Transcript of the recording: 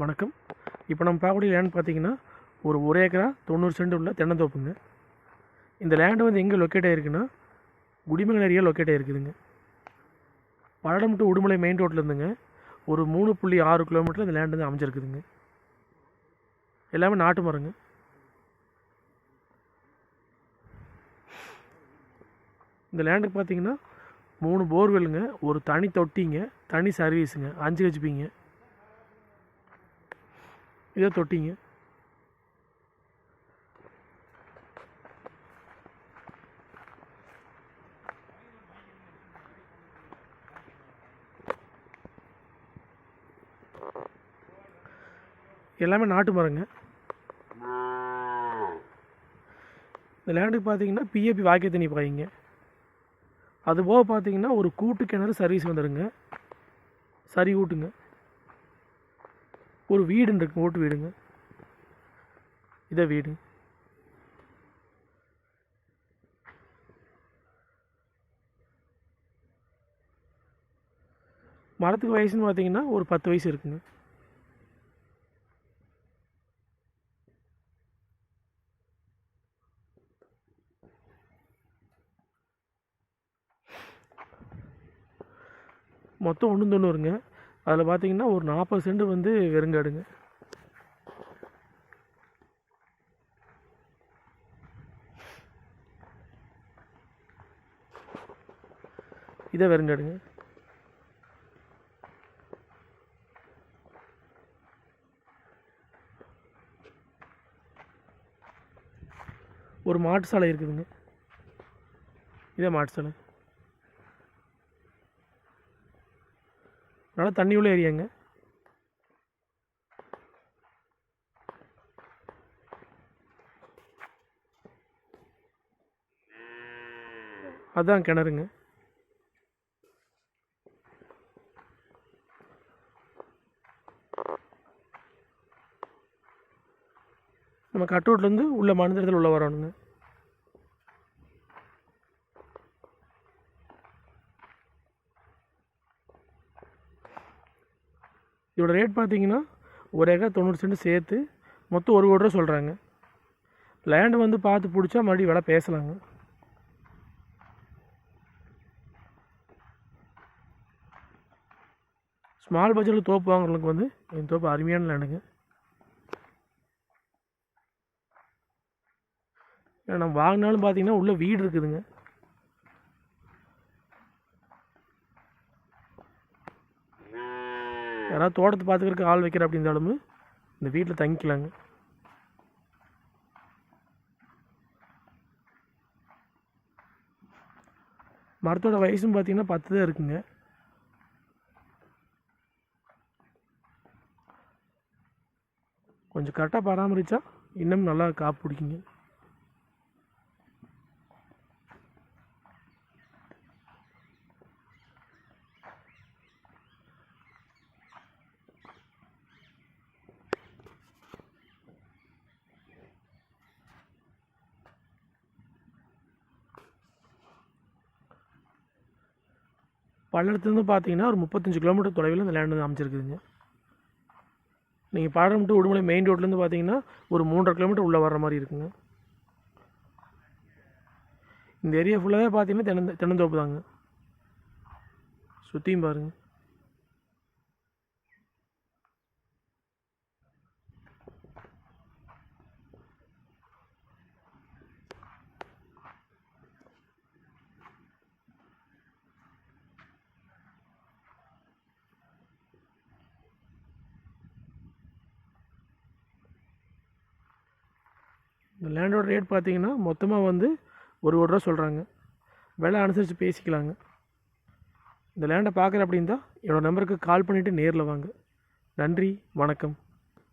வணக்கம். இப்போ நம்ம பார்க்கக்கூடிய லேண்ட் பார்த்தீங்கன்னா ஒரு ஒரு ஏக்கரா தொண்ணூறு சென்ட் உள்ள தென்னந்தோப்புங்க. இந்த லேண்டு வந்து எங்கே லொக்கேட் ஆகிருக்குன்னா குடிமங்கல் ஏரியா லொக்கேட் ஆகிருக்குதுங்க பல்லடம் டு உடுமலை மெயின் ரோட்டில் இருந்துங்க. ஒரு மூணு புள்ளி ஆறு கிலோமீட்டர் இந்த லேண்டு வந்து அமைஞ்சிருக்குதுங்க. எல்லாமே நாட்டு மரங்க. இந்த லேண்டுக்கு பார்த்தீங்கன்னா மூணு போர்வெல்லுங்க ஒரு தனி தொட்டிங்க தனி சர்வீஸுங்க அஞ்சு ஹெச்பிங்க இதை தொட்டிங்க. எல்லாமே நாட்டு மரங்க. இந்த லேண்டுக்கு பார்த்தீங்கன்னா பிஏபி வாக்கிய தண்ணி பாயிங்க. அதுபோக பார்த்தீங்கன்னா ஒரு கூட்டு கிணறு சர்வீஸ் வந்துடுங்க சரி கூட்டுங்க ஒரு வீடுன்னு இருக்கு ஓட்டு வீடுங்க. இதை வீடு. மரத்துக்கு வயசுன்னு பார்த்தீங்கன்னா ஒரு பத்து வயசு இருக்குங்க. மொத்தம் ஒன்று தொண்ணூறுங்க. அதில் பார்த்தீங்கன்னா ஒரு நாற்பது செண்டு வந்து வெறுங்காடுங்க. இதை வெறுங்காடுங்க. ஒரு மாட்டு சாலை இருக்குதுங்க. இதே மாட்டு சாலை அதனால் தண்ணி உள்ள ஏரியாங்க அதுதான் கிணறுங்க. நம்ம கட்டோட்லேருந்து உள்ள மனிதர்கள் உள்ளே வரணுங்க. இதோட ரேட் பார்த்தீங்கன்னா ஒரு ஏக்கர் தொண்ணூறு சென்ட் சேர்த்து மொத்தம் ஒரு கோடி ரூபா சொல்கிறாங்க லேண்டு வந்து பார்த்து பிடிச்சா மறுபடியும் விலை பேசலாங்க. ஸ்மால் பட்ஜெட்டில் தோப்பு வாங்குறவங்களுக்கு வந்து என் தோப்பு அருமையான லேண்டுங்க ஏன்னா நம்ம வாங்கினாலும் பார்த்தீங்கன்னா உள்ளே வீடு இருக்குதுங்க. யாராவது தோட்டத்தை பார்த்துக்கிறதுக்கு ஆள் வைக்கிற அப்படின்னு இந்த வீட்டில் தங்கிக்கலாங்க. மரத்தோட வயசும் பார்த்தீங்கன்னா பத்து தான் இருக்குங்க. கொஞ்சம் கரெக்டாக பராமரித்தா இன்னும் நல்லா காப்பு பிடிக்குங்க. பல்லடத்துலேருந்து பார்த்தீங்கன்னா ஒரு முப்பத்தஞ்சு கிலோமீட்டர் தொலைவில் இந்த லேண்டு வந்து அமைச்சிருக்குதுங்க நீங்கள் பாடம் டு உடுமலை மெயின் ரோட்லேருந்து பார்த்தீங்கன்னா ஒரு மூன்றரை கிலோமீட்டர் உள்ளே வர்ற மாதிரி இருக்குங்க. இந்த ஏரியா ஃபுல்லாகவே பார்த்தீங்கன்னா தென்ன தென்னந்தோப்பு தாங்க சுற்றியும் பாருங்கள் இந்த லேண்டோட ரேட் பார்த்தீங்கன்னா மொத்தமாக வந்து ஒரு கோடி ரூபா சொல்கிறாங்க விலை அனுசரித்து பேசிக்கலாங்க. இந்த லேண்டை பார்க்குற அப்படின் தான் என்னோடய நம்பருக்கு கால் பண்ணிவிட்டு நேரில் வாங்க. நன்றி வணக்கம்.